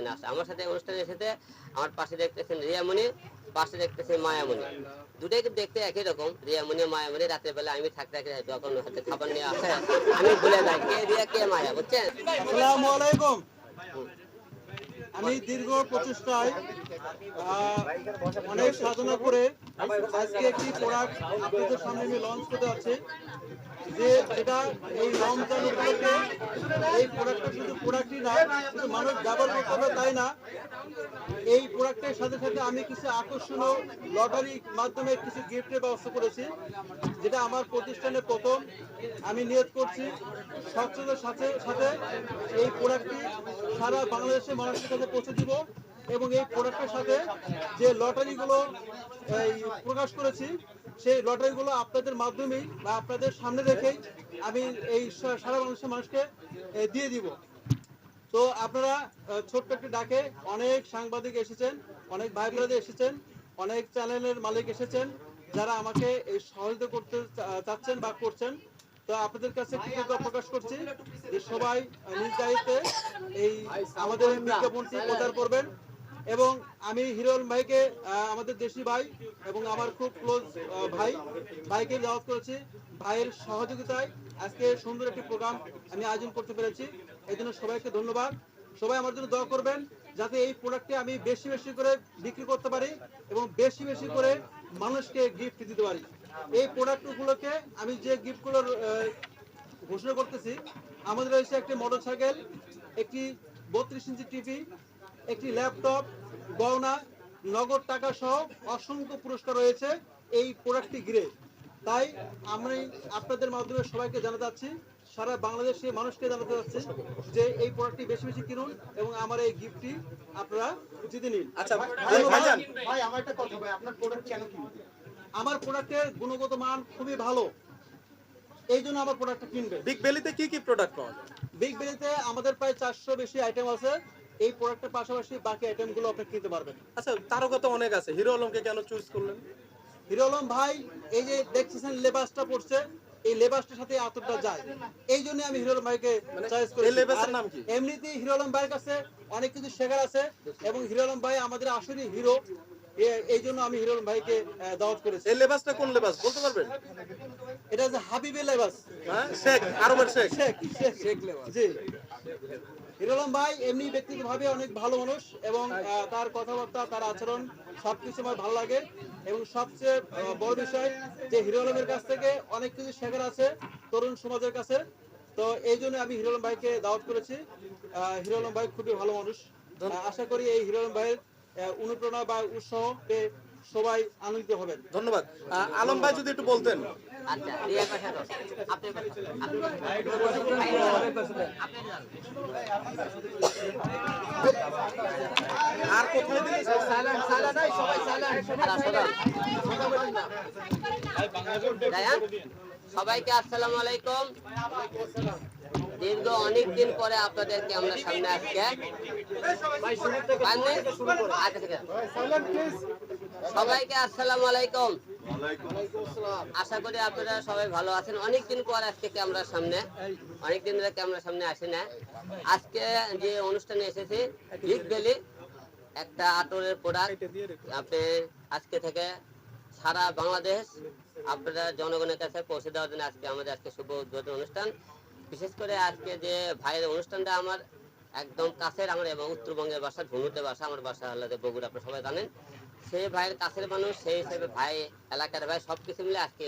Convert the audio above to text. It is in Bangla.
অনুষ্ঠানে আসে আমার সাথে অনুষ্ঠানে এসেছে আমার পাশে দেখতেছেন রিয়ামণি, পাশে দেখতেছে মায়ামণি। দুটাই দেখতে একই রকম, রিয়ামণি, মায়ামণি। রাতের বেলা আমি থাকতে থাকি যখন হাতে খাবার নিয়ে আসে, আমি ভুলে যাই, কে রিয়া, কে মায়া, বুঝছেন? আমি দীর্ঘ প্রচেষ্টায় অনেক সাধনা করে আজকে একটি প্রোডাক্ট আপনাদের সামনে আমি লঞ্চ করতে যাচ্ছি। যে এটা এই রমজান উপলক্ষে এই প্রোডাক্টটা শুধু প্রোডাক্টই না, শুধু মানুষ ব্যবহার করতে হবে তাই না? এই প্রোডাক্টের সাথে সাথে আমি কিছু আকর্ষণীয় লটারি মাধ্যমে কিছু গিফটের ব্যবস্থা করেছি, যেটা আমার প্রতিষ্ঠানে প্রথম। আমি নিয়োগ করছি স্বচ্ছতার সাথে সাথে এই প্রোডাক্টটি সারা বাংলাদেশের মানুষের কাছে পৌঁছে দিব। এবং এই প্রোডাক্টের সাথে যে লটারিগুলো এই প্রকাশ করেছি, সেই লটারিগুলো আপনাদের মাধ্যমেই বা আপনাদের সামনে রেখেই আমি এই সারা বাংলাদেশের মানুষকে দিয়ে দিব। তো আপনারা ছোট্ট একটি ডাকে অনেক সাংবাদিক এসেছেন, অনেক ভাই বোনেরা এসেছেন, অনেক চ্যানেলের মালিক এসেছেন, যারা আমাকে এই সহযোগিতা করতে চাচ্ছেন বা করছেন। তো আপনাদের কাছে কৃতজ্ঞতা প্রকাশ করছি যে সবাই নিজ দায়িত্বে এই আমাদের বিজ্ঞাপনটি প্রচার করবেন। এবং আমি হিরোল ভাইকে আমাদের দেশি ভাই এবং আমার খুব ক্লোজ ভাই, ভাইকে দাওয়াত করেছি। ভাইয়ের সহযোগিতায় আজকে সুন্দর একটি প্রোগ্রাম আমি আয়োজন করতে পেরেছি। এই জন্য সবাইকে ধন্যবাদ। সবাই আমার জন্য দোয়া করবেন যাতে এই প্রোডাক্টটি আমি বেশি বেশি করে বিক্রি করতে পারি এবং বেশি বেশি করে মানুষকে গিফট দিতে পারি। এই প্রোডাক্টগুলোকে আমি যে গিফটগুলোর ঘোষণা করতেছি, আমাদের রয়েছে একটি মোটর সাইকেল একটি বত্রিশ ইঞ্চি টিভি একটি ল্যাপটপ গহনা নগদ টাকা সহ অসংখ্য পুরস্কার রয়েছে এই প্রোডাক্টটি ঘিরে। তাই আমি আপনাদের মাধ্যমে সবাইকে জানাতে চাচ্ছি সারা বাংলাদেশে মানুষকে জানাতে চাচ্ছি যে এই প্রোডাক্টটি বেশি বেশি কিনুন এবং আমার এই গিফটটি আপনারা জিতে নিন। আচ্ছা ভাই আমার একটা কথা ভাই আপনার প্রোডাক্ট কেন কিনবেন? আমার প্রোডাক্টের গুণগত মান খুবই ভালো। এই জন্য আমার প্রোডাক্টটা কিনবে বিগ বেলিতে কি কি প্রোডাক্ট পাওয়া যায়? বিগ বেলিতে আমাদের প্রায় চারশো বেশি আইটেম আছে। এই প্রোডাক্টের পাশাপাশি বাকি আইটেমগুলো আপনি কিনতে পারবেন। আচ্ছা তারকা তো অনেক আছে। হিরো আলমকে কেন চুজ করলেন? হিরো আলম ভাই এই যে দেখতেছেন লেবাসটা পড়ছে এই লেবাসটার সাথে আতরটা যায়। এই জন্য আমি হিরো আলম ভাইকে চয়েস করি এই লেবাসের নাম কি? এমনিতেই হিরো আলম ভাইয়ের কাছে অনেক কিছু শেখার আছে এবং হিরো আলম ভাই আমাদের আসলে হিরো। এই জন্য আমি হিরো আলম ভাইকে দাওয়াত করেছি। এই লেবাসটা কোন লেবাস? বলতে পারবেন? এটা হচ্ছে হাবিবের লেবাস। হ্যাঁ শেখ আরবের শেখ। শেখ শেখ। শেখ লেবাস। জি। হিরো আলম ভাই এমনি ব্যক্তিগতভাবে অনেক ভালো মানুষ এবং তার কথাবার্তা তার আচরণ সবকিছু আমার ভালো লাগে এবং সবচেয়ে বড় বিষয় যে হিরো আলমের কাছ থেকে অনেক কিছু শেখার আছে তরুণ সমাজের কাছে। তো এই জন্য আমি হিরো আলম ভাইকে দাওয়াত করেছি। হিরো আলম ভাই খুবই ভালো মানুষ। আশা করি এই হিরো আলম ভাইয়ের অনুপ্রেরণা বা উৎসাহ পেয়ে সবাই আনন্দিত হবেন। ধন্যবাদ। আলম ভাই যদি একটু বলতেন। আচ্ছা আর কোথায় সবাইকে আসসালামু আলাইকুম। দীর্ঘ অনেক দিন পরে আপনাদেরকে আমরা সামনে পাননি? আচ্ছা। সবাইকে আসসালামু আলাইকুম। আশা করি আপনারা সবাই ভালো আছেন। অনেক দিন পর আজকে ক্যামেরার সামনে। অনেক দিন ধরে ক্যামেরার সামনে আসে না। আজকে যে অনুষ্ঠানে এসেছি বিগ ভ্যালি একটা আতরের প্রোডাক্ট আপনি আজকে থেকে সারা বাংলাদেশ আপনারা জনগণের কাছে পৌঁছে দেওয়ার জন্য আজকে আমাদের আজকে শুভ উদ্বোধন অনুষ্ঠান। বিশেষ করে আজকে যে ভাইয়ের অনুষ্ঠানটা আমার একদম কাছের আমার এবং উত্তরবঙ্গের বাসা ধনুতে বাসা আমার বাসা আল্লাহ বগুড়া, আপনারা সবাই জানেন। সেই ভাইয়ের কাছের মানুষ, সেই হিসেবে ভাই, এলাকার ভাই সব কিছু মিলে আজকে